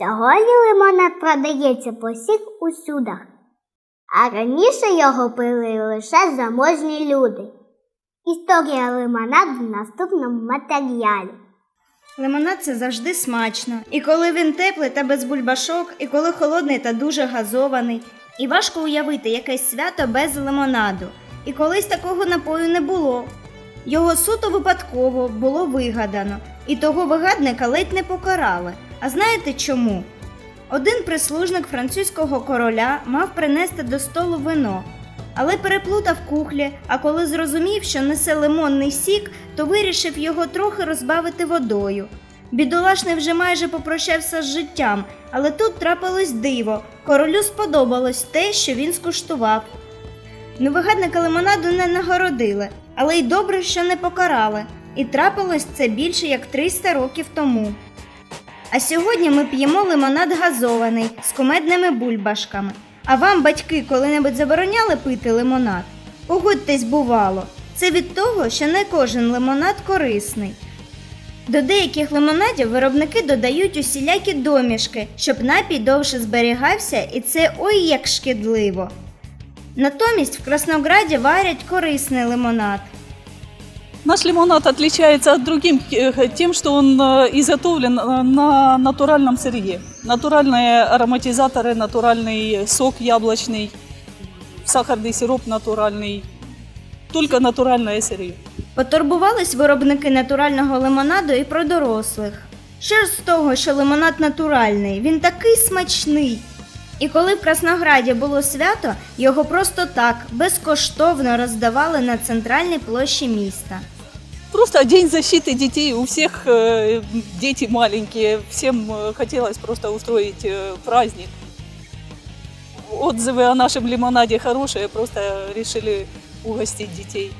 Сьогодні лимонад продається по всіх усюдах, а раніше його пили лише заможні люди. Історія лимонаду в наступному матеріалі. Лимонад це завжди смачно. І коли він теплий та без бульбашок, і коли холодний та дуже газований. І важко уявити якесь свято без лимонаду. І колись такого напою не було. Його суто випадково було вигадано, і того вигадника ледь не покарали. А знаєте чому? Один прислужник французького короля мав принести до столу вино, але переплутав кухлі, а коли зрозумів, що несе лимонний сік, то вирішив його трохи розбавити водою. Бідолашний вже майже попрощався з життям, але тут трапилось диво. Королю сподобалось те, що він скуштував. Ну, вигадника лимонаду не нагородили, але й добре, що не покарали. І трапилось це більше як 300 років тому. А сьогодні ми п'ємо лимонад газований з кумедними бульбашками. А вам, батьки, коли-небудь забороняли пити лимонад? Погодьтесь, бувало. Це від того, що не кожен лимонад корисний. До деяких лимонадів виробники додають усілякі домішки, щоб напій довше зберігався, і це ой як шкідливо. Натомість в Краснограді варять корисний лимонад. Наш лимонад отличается от других э, тем, что он э, изготовлен э, на натуральном сырье. Натуральные ароматизаторы, натуральный сок яблочный, сахарный сироп натуральный. Только натуральное сырье. Потурбувались виробники натурального лимонаду і про дорослих. Що ж з того, що лимонад натуральний, він такий смачний. І коли в Краснограді було свято, його просто так безкоштовно роздавали на центральній площі міста. Просто день защиты детей. У всех э, дети маленькие. Всем э, хотелось просто устроить э, праздник. Отзывы о нашем лимонаде хорошие. Просто решили угостить детей.